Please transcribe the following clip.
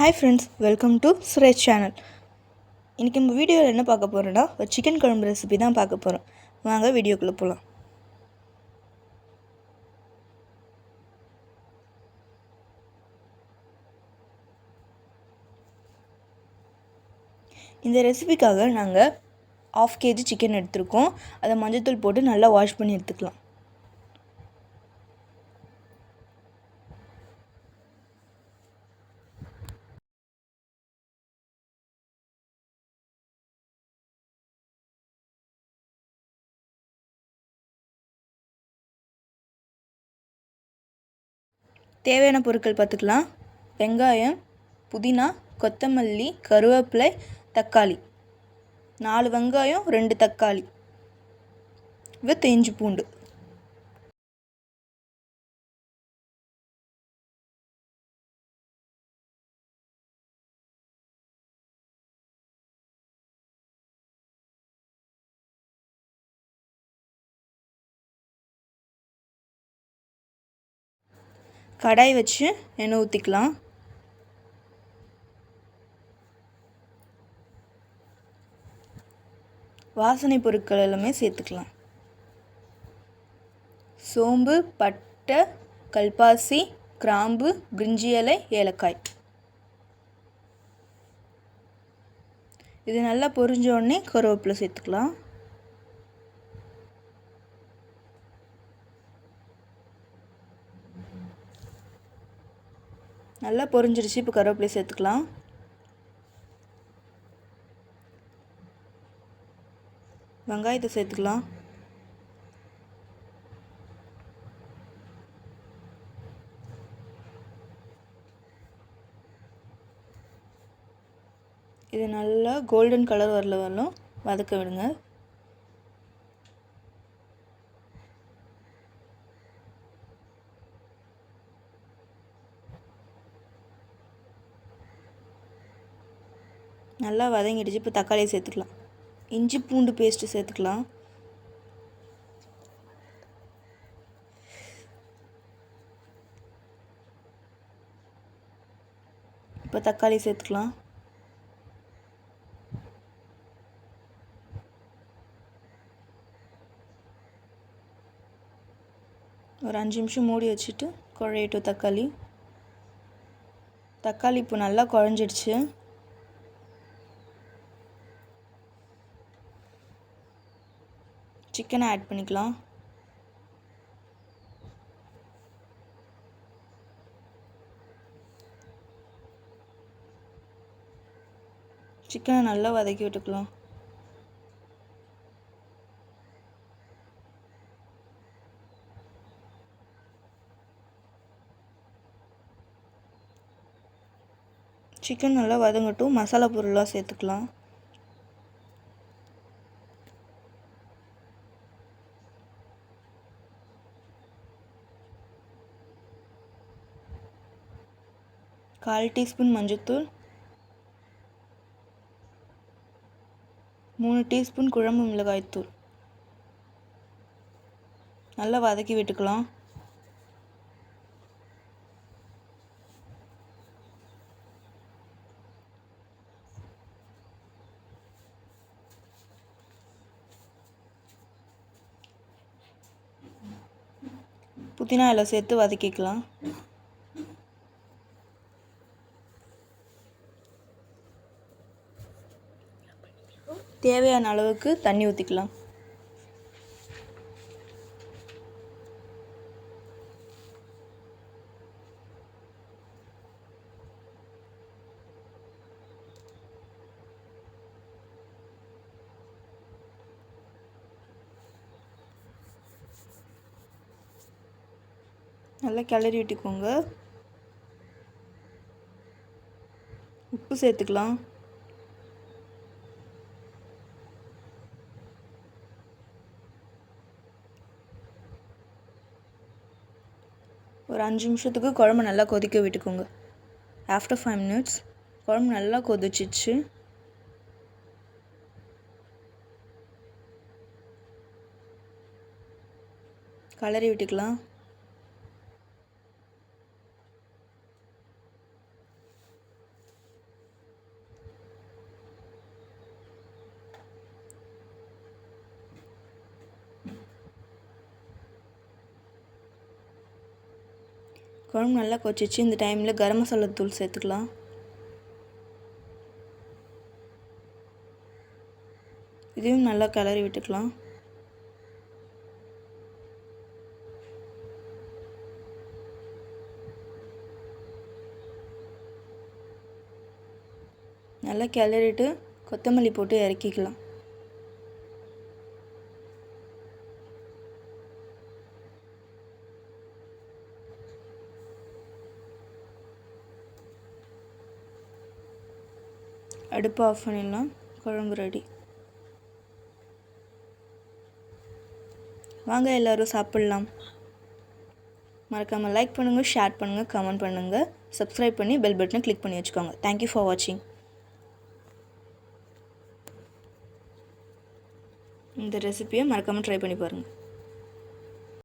Hi friends welcome to Suresh channel இன்றைக்கி நம்ம வீடியோவில் என்ன பார்க்க போகிறோன்னா ஒரு சிக்கன் குழம்பு ரெசிபி தான் பார்க்க போகிறோம் வாங்க வீடியோக்குள்ளே போகலாம் இந்த ரெசிபிக்காக நாங்கள் ஆஃப் கேஜி சிக்கன் எடுத்திருக்கோம். அதை மஞ்சத்தூள் போட்டு நல்லா வாஷ் பண்ணி எடுத்துக்கலாம். தேவையான பொருட்கள் பார்த்துக்கலாம். வெங்காயம் புதினா கொத்தமல்லி கருவேப்பிலை தக்காளி. நாலு வெங்காயம் ரெண்டு தக்காளி. வித் இஞ்சி பூண்டு. கடாய் வச்சு எண்ணெய் ஊற்றிக்கலாம் வாசனை பொருட்கள் எல்லாமே சேர்த்துக்கலாம். சோம்பு பட்டை கல்பாசி கிராம்பு பிரிஞ்சி இலை ஏலக்காய். இது நல்லா பொரிஞ்ச உடனே கருவேப்பிலை சேர்த்துக்கலாம். நல்லா பொரிஞ்சிருச்சு. இப்போ கருவேப்பிலை சேர்த்துக்கலாம். வெங்காயத்தை சேர்த்துக்கலாம். இது நல்லா கோல்டன் கலர் வரல வரலும் வதக்க விடுங்க. நல்லா வதங்கிடுச்சு. இப்போ தக்காளியை சேர்த்துக்கலாம். இஞ்சி பூண்டு பேஸ்ட்டு சேர்த்துக்கலாம். இப்போ தக்காளி சேர்த்துக்கலாம். ஒரு அஞ்சு நிமிஷம் மூடி வச்சுட்டு குழையட்டும் தக்காளி. தக்காளி இப்போ நல்லா குழஞ்சிடுச்சு. சிக்கனை ஆட் பண்ணிக்கலாம். சிக்கனை நல்லா வதக்கி விட்டுக்கலாம். சிக்கன் நல்லா வதங்கட்டும். மசாலா பொருளாக சேர்த்துக்கலாம். கால் டீஸ்பூன் மஞ்சத்தூள் மூணு டீஸ்பூன் குழம்பு மிளகாய்த்தூள் நல்லா வதக்கி விட்டுக்கலாம். புதினா இலை சேர்த்து வதக்கிக்கலாம். தேவையான அளவுக்கு தண்ணி ஊற்றிக்கலாம் நல்லா கிளறி விட்டுக்கோங்க. உப்பு சேர்த்துக்கலாம். ஒரு அஞ்சு நிமிஷத்துக்கு குழம்பு நல்லா கொதிக்க விட்டுக்கோங்க. ஆஃப்டர் ஃபைவ் மினிட்ஸ் குழம்பு நல்லா கொதிச்சிச்சு. கலரி விட்டுக்கலாம். குழம்பு நல்லா கொச்சிச்சு இந்த டைமில் கரம் மசாலா தூள் சேர்த்துக்கலாம். இதையும் நல்லா கிளறி விட்டுக்கலாம். நல்லா கிளறிட்டு கொத்தமல்லி போட்டு இறக்கிக்கலாம். அடுப்பு ஆஃப் பண்ணிடலாம். குழம்பு ரெடி வாங்க எல்லோரும் சாப்பிட்லாம். மறக்காமல் லைக் பண்ணுங்கள் ஷேர் பண்ணுங்கள் கமெண்ட் பண்ணுங்கள் சப்ஸ்கிரைப் பண்ணி பெல் பட்டனை கிளிக் பண்ணி வச்சுக்கோங்க. தேங்க்யூ ஃபார் வாட்சிங் இந்த ரெசிபியை மறக்காமல் ட்ரை பண்ணி பாருங்கள்